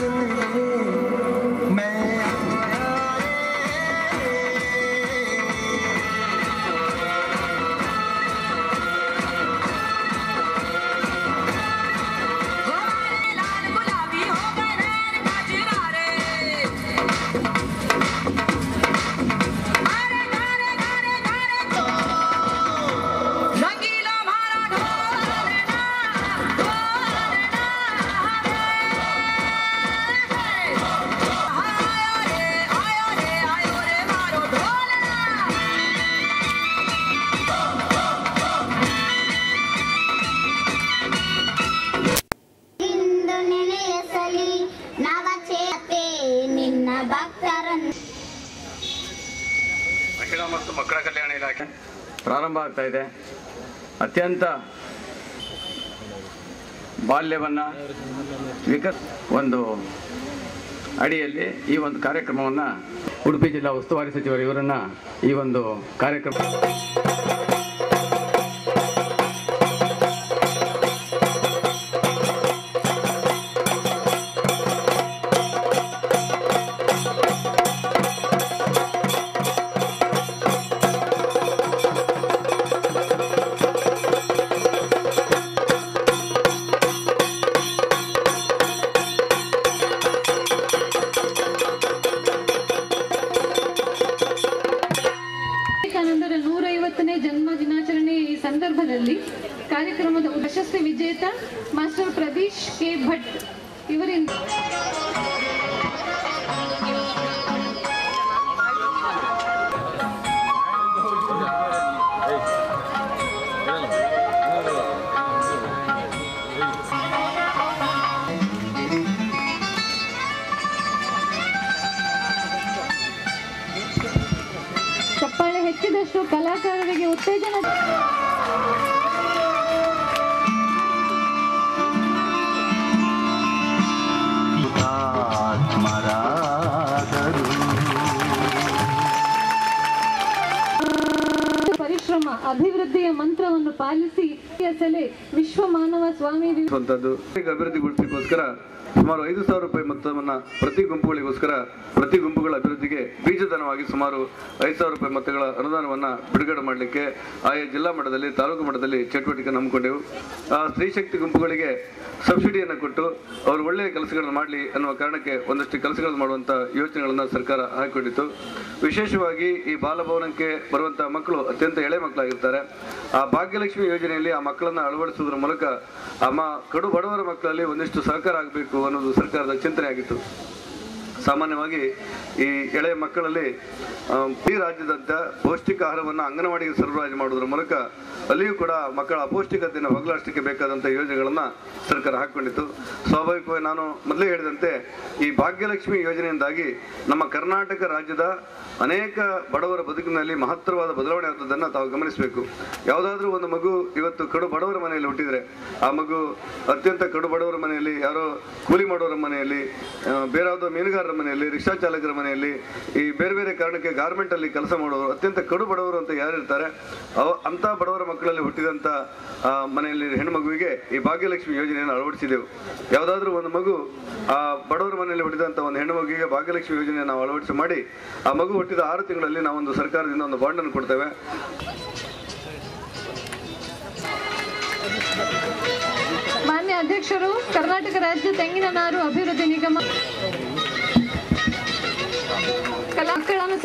ಇಂದು ಮಹಿಳಾ ಮತ್ತು ಮಕ್ಕಳ ಕಲ್ಯಾಣ ಇಲಾಖೆ. ಪ್ರಾರಂಭ ಆಗ್ತಾ ಇದೆ. ಅತ್ಯಂತ ಬಾಲ್ಯವನ್ನು ವಿಕ ಒಂದು ಅಡಿಯಲ್ಲಿ ಈ ಒಂದು ಕಾರ್ಯಕ್ರಮವನ್ನು ಉಡುಪಿ ಜಿಲ್ಲಾ ಉಸ್ತುವಾರಿ ಸಚಿವರು ಇವರನ್ನು ಈ ಒಂದು ಕಾರ್ಯಕ್ರಮ ಕಾರ್ಯಕ್ರಮದ ಪ್ರಶಸ್ತಿ ವಿಜೇತ ಮಾಸ್ಟರ್ ಪ್ರದೀಶ್ ಕೆ ಭಟ್ ಇವರಿಂದ ಕಲಾಕಾರರಿಗೆ ಉತ್ತೇಜನ ಅಭಿವೃದ್ಧಿಯ ಮಂತ್ರವನ್ನು ಪಾಲಿಸಿ ವಿಶ್ವ ಮಾನವ ಸ್ವಾಮಿ ಅಭಿವೃದ್ಧಿಗೊಳಿಸಲಿಕ್ಕೋಸ್ಕರ ಸುಮಾರು ಐದು ಸಾವಿರ ರೂಪಾಯಿ ಮೊತ್ತವನ್ನು ಪ್ರತಿ ಗುಂಪುಗಳಿಗೋಸ್ಕರ ಪ್ರತಿ ಗುಂಪುಗಳ ಅಭಿವೃದ್ಧಿಗೆ ಬೀಜಧನವಾಗಿ ಸುಮಾರು ಐದು ಸಾವಿರ ರೂಪಾಯಿ ಮೊತ್ತಗಳ ಅನುದಾನವನ್ನ ಬಿಡುಗಡೆ ಮಾಡಲಿಕ್ಕೆ ಆಯಾ ಜಿಲ್ಲಾ ಮಟ್ಟದಲ್ಲಿ, ತಾಲೂಕು ಮಟ್ಟದಲ್ಲಿ ಚಟುವಟಿಕೆ ನಂಬಿಕೊಂಡೆವು ಆ ಸ್ತ್ರೀ ಶಕ್ತಿ ಗುಂಪುಗಳಿಗೆ ಸಬ್ಸಿಡಿಯನ್ನು ಕೊಟ್ಟು ಅವರು ಒಳ್ಳೆಯ ಕೆಲಸಗಳನ್ನು ಮಾಡಲಿ ಅನ್ನುವ ಕಾರಣಕ್ಕೆ ಒಂದಷ್ಟು ಕೆಲಸಗಳನ್ನು ಮಾಡುವಂತಹ ಯೋಚನೆಗಳನ್ನು ಸರ್ಕಾರ ಹಾಕಿಕೊಂಡಿತ್ತು. ವಿಶೇಷವಾಗಿ ಈ ಬಾಲಭವನಕ್ಕೆ ಬರುವಂತಹ ಮಕ್ಕಳು ಅತ್ಯಂತ ಎಳೆ ಮಕ್ಕಳಾಗಿರ್ತಾರೆ. ಆ ಭಾಗ್ಯಲಕ್ಷ್ಮಿ ಯೋಜನೆಯಲ್ಲಿ ಆ ಮಕ್ಕಳನ್ನ ಅಳವಡಿಸುವುದರ ಮೂಲಕ ಅಮ್ಮ ಕಡು ಬಡವರ ಮಕ್ಕಳಲ್ಲಿ ಒಂದಿಷ್ಟು ಸಹಕಾರ ಆಗಬೇಕು ಅನ್ನೋದು ಸರ್ಕಾರದ ಚಿಂತನೆ ಆಗಿತ್ತು. ಸಾಮಾನ್ಯವಾಗಿ ಈ ಎಳೆಯ ಮಕ್ಕಳಲ್ಲಿ ಈ ರಾಜ್ಯದಂತ ಪೌಷ್ಟಿಕ ಆಹಾರವನ್ನು ಅಂಗನವಾಡಿಗೆ ಸರಬರಾಜು ಮಾಡುವುದರ ಮೂಲಕ ಅಲ್ಲಿಯೂ ಕೂಡ ಮಕ್ಕಳ ಅಪೌಷ್ಟಿಕತೆಯನ್ನು ಹೋಗಲಾಡಿಸಲಿಕ್ಕೆ ಬೇಕಾದಂಥ ಯೋಜನೆಗಳನ್ನು ಸರ್ಕಾರ ಹಾಕಿಕೊಂಡಿತ್ತು. ಸ್ವಾಭಾವಿಕವಾಗಿ ನಾನು ಮೊದಲೇ ಹೇಳಿದಂತೆ, ಈ ಭಾಗ್ಯಲಕ್ಷ್ಮಿ ಯೋಜನೆಯಿಂದಾಗಿ ನಮ್ಮ ಕರ್ನಾಟಕ ರಾಜ್ಯದ ಅನೇಕ ಬಡವರ ಬದುಕಿನಲ್ಲಿ ಮಹತ್ತರವಾದ ಬದಲಾವಣೆ ಆದದ್ದನ್ನು ತಾವು ಗಮನಿಸಬೇಕು. ಯಾವುದಾದ್ರೂ ಒಂದು ಮಗು ಇವತ್ತು ಕಡು ಬಡವರ ಮನೆಯಲ್ಲಿ ಹುಟ್ಟಿದರೆ, ಆ ಮಗು ಅತ್ಯಂತ ಕಡು ಬಡವರ ಮನೆಯಲ್ಲಿ, ಯಾರೋ ಕೂಲಿ ಮಾಡೋರ ಮನೆಯಲ್ಲಿ ಬೇರಾವುದೋ ಮೀನುಗಾರರ ಮನೆಯಲ್ಲಿ, ರಿಕ್ಷಾ ಚಾಲಕರ ಮನೆಯಲ್ಲಿ ಈ ಬೇರೆ ಬೇರೆ ಕಾರಣಕ್ಕೆ ಗಾರ್ಮೆಂಟ್ ಅಲ್ಲಿ ಕೆಲಸ ಮಾಡೋರು ಅತ್ಯಂತ ಕಡು ಬಡವರು ಅಂತ ಯಾರಿರ್ತಾರೆ ಅವ ಅಂತ ಬಡವರ ಮಕ್ಕಳಲ್ಲಿ ಹುಟ್ಟಿದಂತ ಮನೆಯಲ್ಲಿ ಹೆಣ್ಮಗುವಿಗೆ ಈ ಭಾಗ್ಯಲಕ್ಷ್ಮಿ ಯೋಜನೆಯನ್ನು ಅಳವಡಿಸಿದೆವು. ಯಾವುದಾದ್ರೂ ಒಂದು ಮಗು, ಆ, ಬಡವರ ಮನೆಯಲ್ಲಿ ಹುಟ್ಟಿದಂತ ಒಂದು ಹೆಣ್ಣು ಮಗುವಿಗೆ ಭಾಗ್ಯಲಕ್ಷ್ಮಿ ಯೋಜನೆ ನಾವು ಅಳವಡಿಸಿ ಮಾಡಿ, ಆ ಮಗು ಹುಟ್ಟಿದ ಆರು ತಿಂಗಳಲ್ಲಿ ನಾವೊಂದು ಸರ್ಕಾರದಿಂದ ಒಂದು ಬಾಂಡನ್ನು ಕೊಡ್ತೇವೆ. ಮಾನ್ಯ ಅಧ್ಯಕ್ಷರು, ಕರ್ನಾಟಕ ರಾಜ್ಯ ತೆಂಗಿನ ನಾರು ಅಭಿವೃದ್ಧಿ ನಿಗಮ कला में